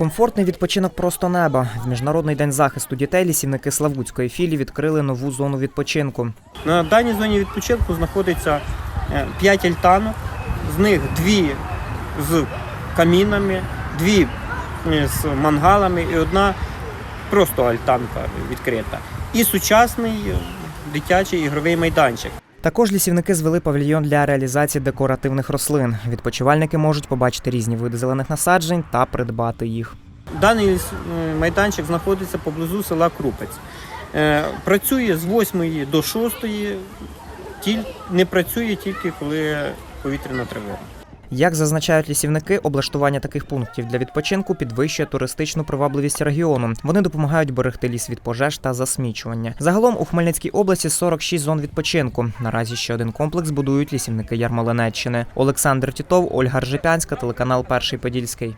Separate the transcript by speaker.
Speaker 1: Комфортний відпочинок просто неба. В міжнародний день захисту дітей лісівники Славутської філії відкрили нову зону відпочинку.
Speaker 2: На даній зоні відпочинку знаходиться 5 альтанок, з них дві з камінами, дві е, з мангалами і одна просто альтанка відкрита. І сучасний е, дитячий ігровий майданчик.
Speaker 1: Також лісівники звели павільйон для реалізації декоративних рослин. Відпочивальники можуть побачити різні види зелених насаджень та придбати їх.
Speaker 2: Даний е, майданчик знаходиться поблизу села Крупець. Е, Працює з 8 до 6, не працює тільки коли повітряна тривога.
Speaker 1: Як зазначають лісівники, облаштування таких пунктів для відпочинку підвищує туристичну привабливість регіону. Вони допомагають берегти ліс від пожеж та засмічування. Загалом у Хмельницькій області 46 зон відпочинку. Наразі ще один комплекс будують лісівники Ярмолинеччини. Олександр Тітов, Ольга Ржепянська, телеканал Перший Подільський.